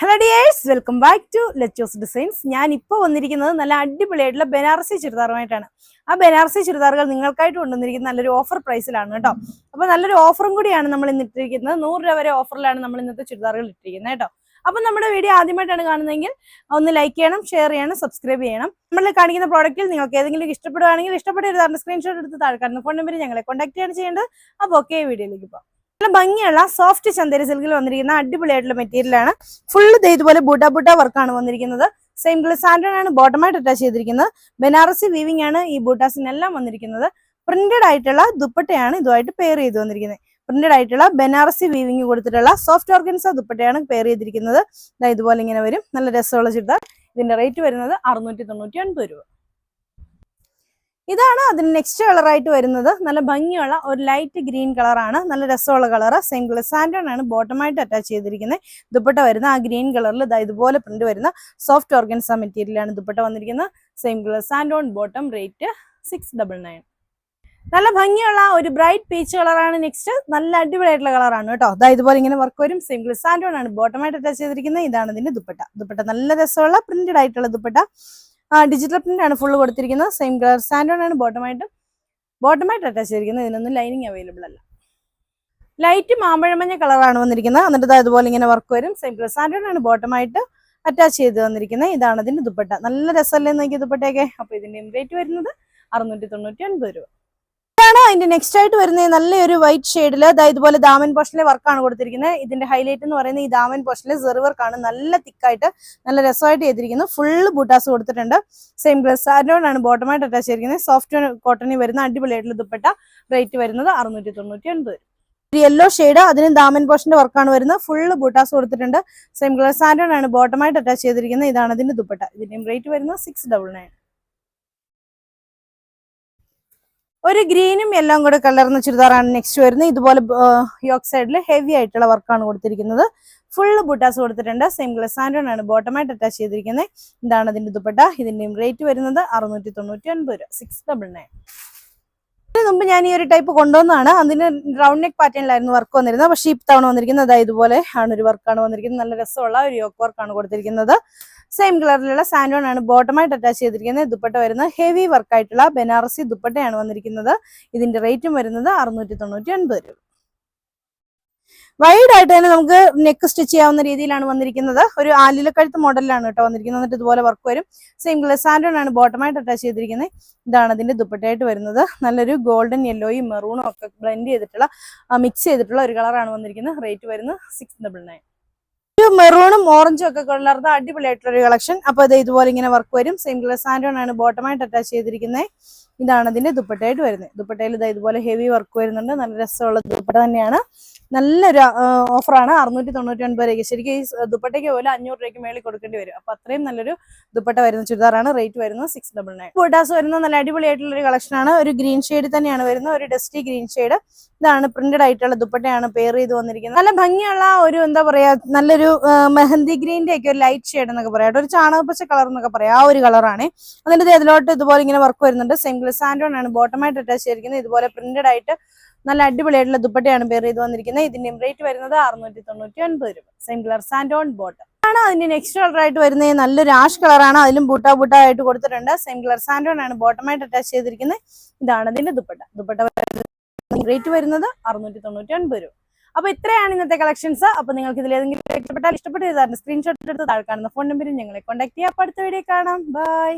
Hello dears welcome back to Lechos designs ഞാൻ ഇപ്പോൾ വന്നിരിക്കുന്നത് നല്ല അടിപൊളിയായിട്ടുള്ള ബനാറസി ചുരിദാറുമായിട്ടാണ്. ആ ബനാറസി ചുരിദാറുകൾ നിങ്ങൾക്കായിട്ട് കൊണ്ടുവന്നിരിക്കുന്നത് നല്ലൊരു ഓഫർ പ്രൈസിലാണ് കേട്ടോ. അപ്പോൾ നല്ലൊരു ഓഫറും കൂടിയാണ് നമ്മൾ ഇന്ന് ഇട്ടിരിക്കുന്നത്. നൂറ് രൂപ വരെ ഓഫറിലാണ് നമ്മൾ ഇന്നത്തെ ചുരിദാറുകൾ ഇട്ടിരിക്കുന്നത് കേട്ടോ. അപ്പം നമ്മുടെ വീഡിയോ ആദ്യമായിട്ടാണ് കാണുന്നതെങ്കിൽ ഒന്ന് ലൈക്ക് ചെയ്യണം ഷെയർ ചെയ്യണം സബ്സ്ക്രൈബ് ചെയ്യണം. നമ്മൾ കാണിക്കുന്ന പ്രോഡക്റ്റിൽ നിങ്ങൾക്ക് ഏതെങ്കിലും ഇഷ്ടപ്പെടുകയാണെങ്കിൽ ഇഷ്ടപ്പെട്ട ഒരു സ്ക്രീൻഷോട്ട് എടുത്ത് താഴെ കാണുന്ന ഫോൺ നമ്പർ ഞങ്ങളെ കോൺടാക്ട് ചെയ്യാണ് ചെയ്യേണ്ടത്. അപ്പോൾ ഓക്കെ വീഡിയോയിലേക്ക് പോകാം. നല്ല ഭംഗിയുള്ള സോഫ്റ്റ് ചന്തരി സിൽക്കിൽ വന്നിരിക്കുന്ന അടിപൊളിയായിട്ടുള്ള മെറ്റീരിയലാണ് ഫുള്ള് ഇതുപോലെ ബുഡ ബൂട്ട വർക്കാണ് വന്നിരിക്കുന്നത്. സെയിം ഗ്ലസ് ആണ് ബോട്ടമായിട്ട് അറ്റാച്ച് ചെയ്തിരിക്കുന്നത്. ബനാറസി വീവിംഗ് ആണ് ഈ ബൂട്ടാസിനെല്ലാം വന്നിരിക്കുന്നത്. പ്രിന്റഡ് ആയിട്ടുള്ള ദുപ്പട്ടയാണ് ഇതുമായിട്ട് പെയർ ചെയ്ത് വന്നിരിക്കുന്നത്. പ്രിന്റഡ് ആയിട്ടുള്ള ബനാറസി വീവിംഗ് കൊടുത്തിട്ടുള്ള സോഫ്റ്റ് ഓർഗൻസ ദുപ്പട്ടയാണ് പെയർ ചെയ്തിരിക്കുന്നത്. ഇതുപോലെ ഇങ്ങനെ വരും. നല്ല രസമുള്ള ചുരിദാർ. ഇതിന്റെ റേറ്റ് വരുന്നത് അറുന്നൂറ്റി തൊണ്ണൂറ്റി ഒൻപത് രൂപ. ഇതാണ് അതിന് നെക്സ്റ്റ് കളറായിട്ട് വരുന്നത്. നല്ല ഭംഗിയുള്ള ഒരു ലൈറ്റ് ഗ്രീൻ കളറാണ് നല്ല രസമുള്ള കളർ സെയിം ഗ്ലസാൻഡോൺ ആണ് ബോട്ടമായിട്ട് അറ്റാച്ച് ചെയ്തിരിക്കുന്നത്. ദുപ്പട്ട വരുന്ന ആ ഗ്രീൻ കളറിൽ ഇതാ ഇതുപോലെ പ്രിന്റ് വരുന്ന സോഫ്റ്റ് ഓർഗൻസ മെറ്റീരിയലാണ് ദുപ്പട്ട വന്നിരിക്കുന്നത്. Same ഗ്ലസാൻഡോൺ bottom rate six double nine നല്ല ഭംഗിയുള്ള ഒരു ബ്രൈറ്റ് പീച്ച് കളറാണ് നെക്സ്റ്റ് നല്ല അടിപൊളിയായിട്ടുള്ള കളറാണ് കേട്ടോ. അതായത് ഇതുപോലെ ഇങ്ങനെ വർക്ക് വരും. സെയിം ഗ്ലിസാൻഡോൺ ആണ് ബോട്ടമായിട്ട് അറ്റാച്ച് ചെയ്തിരിക്കുന്നത്. ഇതാണ് ഇതിന്റെ ദുപ്പട്ട. ദുപ്പട്ട നല്ല രസമുള്ള പ്രിന്റഡ് ആയിട്ടുള്ള ദുപ്പട്ട. ഡിജിറ്റൽ പ്രിന്റ് ആണ് ഫുള്ള് കൊടുത്തിരിക്കുന്നത്. സെയിം കളർ സാൻഡോൺ ആണ് ബോട്ടമായിട്ട് ബോട്ടമായിട്ട് അറ്റാച്ച് ചെയ്തിരിക്കുന്നത്. ഇതിനൊന്നും ലൈനിങ് അവൈലബിൾ അല്ല. ലൈറ്റ് മാമ്പഴമഞ്ഞ കളറാണ് വന്നിരിക്കുന്നത്. എന്നിട്ട് അതുപോലെ ഇങ്ങനെ വർക്ക് വരും. സെയിം കളർ സാൻഡോൺ ആണ് ബോട്ടമായിട്ട് അറ്റാച്ച് ചെയ്ത് വന്നിരിക്കുന്നത്. ഇതാണ് ഇതിന്റെ ദുപ്പട്ട. നല്ല രസമല്ലേ നോക്കിയ ദുപ്പട്ടയൊക്കെ? അപ്പൊ ഇതിന്റെയും റേറ്റ് വരുന്നത് അറുന്നൂറ്റി തൊണ്ണൂറ്റി ഒൻപത് രൂപ. ഇതാണ് അതിന്റെ നെക്സ്റ്റ് ആയിട്ട് വരുന്നത് നല്ലൊരു വൈറ്റ് ഷെയ്ഡിൽ അതായത് ഇതുപോലെ ദാമൻ പോഷനിലെ വർക്കാണ് കൊടുത്തിരിക്കുന്നത് ഇതിന്റെ ഹൈലൈറ്റ് എന്ന് പറയുന്നത് ഈ ദാമൻ പോഷനിലെ സെറി വർക്കാണ് നല്ല തിക്കായിട്ട് നല്ല രസമായിട്ട് ചെയ്തിരിക്കുന്നത് ഫുള്ള് ബൂട്ടാസ് കൊടുത്തിട്ടുണ്ട്. സെയിം ഗ്ലസ് ആണ് ബോട്ടമായിട്ട് അറ്റാച്ച് ചെയ്തിരിക്കുന്നത്. സോഫ്റ്റ് കോട്ടണിൽ വരുന്ന അടിപൊളിയായിട്ടുള്ള ദുപ്പട്ട. റേറ്റ് വരുന്നത് അറുന്നൂറ്റി തൊണ്ണൂറ്റി ഒൻപത് യെല്ലോ ഷെയ്ഡ് അതിന് ദാമൻ പോഷന്റെ വർക്കാണ് വരുന്നത്. ഫുള്ള് ബൂട്ടാസ് കൊടുത്തിട്ടുണ്ട്. സെയിം ഗ്ലസ് ആണ് ബോട്ടമായിട്ട് അറ്റാച്ച് ചെയ്തിരിക്കുന്നത്. ഇതാണ് അതിന്റെ ദുപ്പട്ട. ഇതിന്റെയും റേറ്റ് വരുന്നത് സിക്സ് ഡബിൾ നയൻ ഒരു ഗ്രീനും എല്ലാം കൂടെ കളർന്ന ചുരിദാറാണ് നെക്സ്റ്റ് വരുന്നത്. ഇതുപോലെ യോക്ക് സൈഡിൽ ഹെവി ആയിട്ടുള്ള വർക്കാണ് കൊടുത്തിരിക്കുന്നത്. ഫുള്ള് ബുട്ടാസ് കൊടുത്തിട്ടുണ്ട്. സെയിം ഗ്ലസ് ആണ് ബോട്ടമായിട്ട് അറ്റാച്ച് ചെയ്തിരിക്കുന്നത്. ഇതാണ് അതിന്റെ ദുപ്പട്ട. ഇതിന്റെയും റേറ്റ് വരുന്നത് അറുന്നൂറ്റി തൊണ്ണൂറ്റി ഒൻപത് രൂപ സിക്സ് ഡബിൾ നയൻ മുമ്പ് ഞാൻ ഈ ഒരു ടൈപ്പ് കൊണ്ടുവന്നതാണ്. അതിന് റൗണ്ട് നെക്ക് പാറ്റേണിലായിരുന്നു വർക്ക് വന്നിരുന്നത്. പക്ഷേ ഈ തവണ വന്നിരിക്കുന്നത് അതായത് ഇതുപോലെ ആണ് ഒരു വർക്കാണ് വന്നിരിക്കുന്നത്. നല്ല രസമുള്ള ഒരു യോക്ക് വർക്കാണ് കൊടുത്തിരിക്കുന്നത്. സെയിം കളറിലുള്ള സാൻഡോൺ ആണ് ബോട്ടമായിട്ട് അറ്റാച്ച് ചെയ്തിരിക്കുന്നത്. ദുപ്പട്ട വരുന്നത് ഹെവി വർക്കായിട്ടുള്ള ബനാറസി ദുപ്പട്ടയാണ് വന്നിരിക്കുന്നത്. ഇതിന്റെ റേറ്റും വരുന്നത് അറുന്നൂറ്റി തൊണ്ണൂറ്റി ഒൻപത് രൂപ. വൈഡ് ആയിട്ട് തന്നെ നമുക്ക് നെക്ക് സ്റ്റിച്ച് ചെയ്യാവുന്ന രീതിയിലാണ് വന്നിരിക്കുന്നത്. ഒരു ആലിലക്കഴുത്ത് മോഡലിലാണ് കേട്ടോ വന്നിരിക്കുന്നത്. എന്നിട്ട് ഇതുപോലെ വർക്ക് വരും. സെയിം കളർ സാൻഡോൺ ആണ് ബോട്ടമായിട്ട് അറ്റാച്ച് ചെയ്തിരിക്കുന്നത്. ഇതാണ് അതിന്റെ ദുപ്പട്ടയായിട്ട് വരുന്നത്. നല്ലൊരു ഗോൾഡൻ യെല്ലോയും മെറൂണും ഒക്കെ ബ്ലെൻഡ് ചെയ്തിട്ടുള്ള മിക്സ് ചെയ്തിട്ടുള്ള ഒരു കളറാണ് വന്നിരിക്കുന്നത്. റേറ്റ് വരുന്നത് സിക്സ് ഡബിൾ നയൻ ഒരു മെറൂണും ഓറഞ്ചും ഒക്കെ കളർന്ന അടിപൊളിയായിട്ടുള്ള ഒരു കളക്ഷൻ അപ്പൊ ഇത് ഇതുപോലെ ഇങ്ങനെ വർക്ക് വരും. സെയിം കളർ സാൻഡോൺ ആണ് ബോട്ടമായിട്ട് അറ്റാച്ച് ചെയ്തിരിക്കുന്നത് ഇതാണ് അതിന്റെ ദുപ്പട്ടയായിട്ട് വരുന്നത്. ദുപ്പട്ടയിൽ ഇതാ ഇതുപോലെ ഹെവി വർക്ക് വരുന്നുണ്ട്. നല്ല രസമുള്ള ദുപ്പട്ട തന്നെയാണ്. നല്ലൊരു ഓഫറാണ് അറുന്നൂറ്റി തൊണ്ണൂറ്റി ഒൻപത് രൂപയ്ക്ക്. ശരിക്കും ഈ ദുപ്പട്ടയ്ക്ക് പോലെ അഞ്ഞൂറ് രൂപയ്ക്ക് മേളിൽ കൊടുക്കേണ്ടി വരും. അപ്പൊ അത്രയും നല്ലൊരു ദുപ്പട്ട വരുന്ന ചുരിദാറാണ്. റേറ്റ് വരുന്നത് സിക്സ് ഡബിൾ നയൻ ബോട്ടാസ് വരുന്ന നല്ല അടിപൊളിയായിട്ടുള്ള ഒരു കളക്ഷനാണ്. ഒരു ഗ്രീൻ ഷെയ്ഡ് തന്നെയാണ് വരുന്നത്. ഒരു ഡസ്റ്റി ഗ്രീൻ ഷെയ്ഡ് ഇതാണ് പ്രിന്റഡ് ആയിട്ടുള്ള ദുപ്പട്ടയാണ്. പെയർ ചെയ്ത് വന്നിരിക്കുന്നത്. നല്ല ഭംഗിയുള്ള ഒരു എന്താ പറയാ നല്ലൊരു മെഹന്തി ഗ്രീന്റെ ഒക്കെ ഒരു ലൈറ്റ് ഷെയ്ഡ് എന്നൊക്കെ പറയാം. ഒരു ചാണകപ്പച്ച കളർ എന്നൊക്കെ പറയാം. ആ ഒരു കളറാണ് അതിന്റെ ഇതിലോട്ട് ഇതുപോലെ ഇങ്ങനെ വർക്ക് വരുന്നുണ്ട്. സെയിം സാൻഡോൺ ആണ്. ബോട്ടമായിട്ട് അറ്റാച്ച് ചെയ്തിരിക്കുന്നത്. ഇതുപോലെ പ്രിന്റഡ് ആയിട്ട് നല്ല അടിപൊളിയായിട്ടുള്ള ദുപ്പട്ടയാണ് പേർ ചെയ്ത് വന്നിരിക്കുന്നത്. ഇതിന്റെയും റേറ്റ് വരുന്നത് അറുന്നൂറ്റി തൊണ്ണൂറ്റി ഒൻപത് രൂപ സെയിം കളർ സാൻഡോൺ ബോട്ടം ആണ് അതിന്റെ നെക്സ്റ്റ് കളർ ആയിട്ട് വരുന്നത്. നല്ലൊരു ആഷ് കളറാണ് അതിലും ബൂട്ട ബൂട്ട ആയിട്ട് കൊടുത്തിട്ടുണ്ട്. സെയിം കളർ സാൻഡോൺ ആണ്. ബോട്ടമായിട്ട് അറ്റാച്ച് ചെയ്തിരിക്കുന്നത്. ഇതാണ് അതിന്റെ ദുപ്പട്ട. ദുപ്പട്ട റേറ്റ് വരുന്നത് അറുന്നൂറ്റി തൊണ്ണൂറ്റി ഒൻപത് രൂപ. അപ്പൊ ഇത്രയാണ് ഇന്നത്തെ കളക്ഷൻസ് അപ്പൊ നിങ്ങൾക്ക് ഇതിൽ ഏതെങ്കിലും ഇഷ്ടപ്പെട്ടാൽ ഇഷ്ടപ്പെട്ട് സ്ക്രീൻഷോട്ട് എടുത്ത് താഴെ കാണുന്ന ഫോൺ നമ്പറിൽ ഞങ്ങളെ കോൺടാക്ട് ചെയ്യാം. അപ്പൊ അടുത്ത വീഡിയോ കാണാം. ബൈ